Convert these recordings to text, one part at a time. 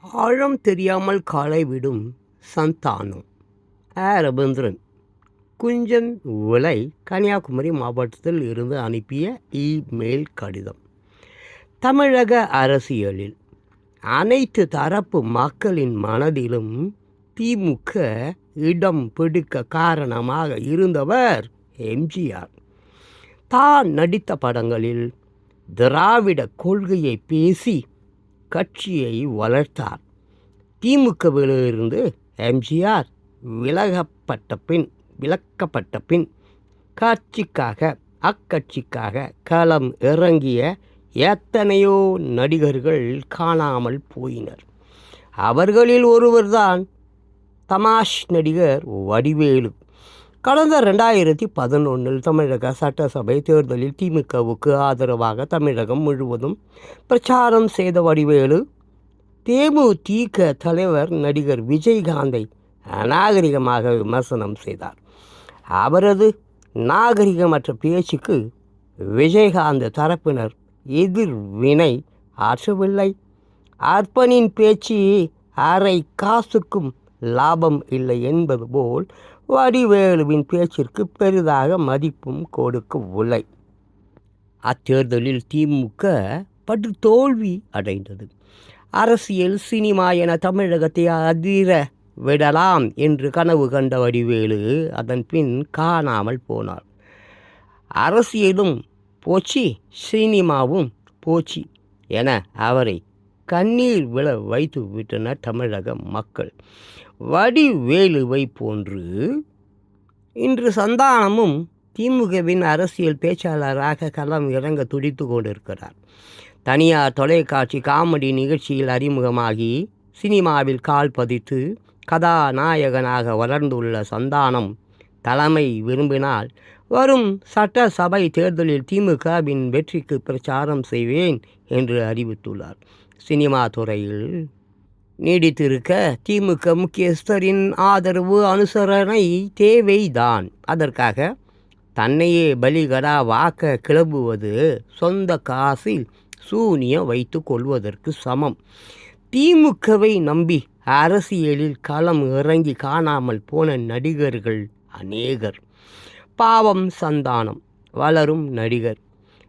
ஆழம் தெரியாமல் காலை விடும் சந்தானம். ஆ ரவீந்திரன் குஞ்சன் உலை கன்னியாகுமரி மாவட்டத்தில் இருந்து அனுப்பிய இமெயில் கடிதம். தமிழக அரசியலில் அனைத்து தரப்பு மக்களின் மனதிலும் திமுக இடம் பிடிக்க காரணமாக இருந்தவர் எம்ஜிஆர். தான் நடித்த படங்களில் திராவிட கொள்கையை பேசி கட்சியை வளர்த்தார். திமுகவிலிருந்து எம்ஜிஆர் விலகப்பட்ட பின் விலக்கப்பட்ட பின் காட்சிக்காக அக்கட்சிக்காக களம் இறங்கிய எத்தனையோ நடிகர்கள் காணாமல் போயினர். அவர்களில் ஒருவர்தான் தமாஷ் நடிகர் வடிவேலு. கடந்த ரெண்டாயிரத்தி பதினொன்றில் தமிழக சட்டசபை தேர்தலில் திமுகவுக்கு ஆதரவாக தமிழகம் முழுவதும் பிரச்சாரம் செய்த வடிவேலு தேமுதிக தலைவர் நடிகர் விஜயகாந்தை அநாகரிகமாக விமர்சனம் செய்தார். அவரது நாகரிகமற்ற பேச்சுக்கு விஜயகாந்த் தரப்பினர் எதிர்வினை ஆற்றவில்லை. அற்பனின் பேச்சு அரை காசுக்கும் லாபம் இல்லை என்பது போல் வடிவேலுவின் பேச்சிற்கு பெரிதாக மதிப்பும் கொடுக்க கொடுக்கவில்லை அத்தேர்தலில் திமுக படு தோல்வி அடைந்தது. அரசியல் சினிமா என தமிழகத்தை அதிர விடலாம் என்று கனவு கண்ட வடிவேலு அதன் பின் காணாமல் போனார். அரசியலும் போச்சு சினிமாவும் போச்சு என அவரை கண்ணீர் விழ வைத்து விட்டனர் தமிழக மக்கள். வடிவேலுவை போன்று இன்று சந்தானமும் திமுகவின் அரசியல் பேச்சாளராக களம் இறங்க துடித்து கொண்டிருக்கிறார். தனியார் தொலைக்காட்சி காமெடி நிகழ்ச்சியில் அறிமுகமாகி சினிமாவில் கால் பதித்து கதாநாயகனாக வளர்ந்துள்ள சந்தானம் தலைமை விரும்பினால் வரும் சட்டசபை தேர்தலில் திமுகவின் வெற்றிக்கு பிரச்சாரம் செய்வேன் என்று அறிவித்துள்ளார். சினிமா துறையில் நீடித்திருக்க திமுக முக்கியஸ்தரின் ஆதரவு அனுசரணை தேவைதான். அதற்காக தன்னையே பலிகடா வாக்க கிளம்புவது சொந்த காசில் சூனியம் வைத்து கொள்வதற்கு சமம். திமுகவை நம்பி அரசியலில் களம் இறங்கி காணாமல் போன நடிகர்கள் அநேகர். பாவம் சந்தானம் வளரும் நடிகர்.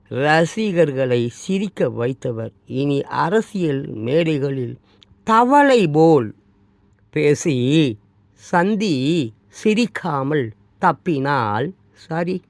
ரசிகர்களை சிரிக்க வைத்தவர். இனி அரசியல் மேடைகளில் தவளை போல் பேசி சந்தி சிரிக்காமல் தப்பினால் சரி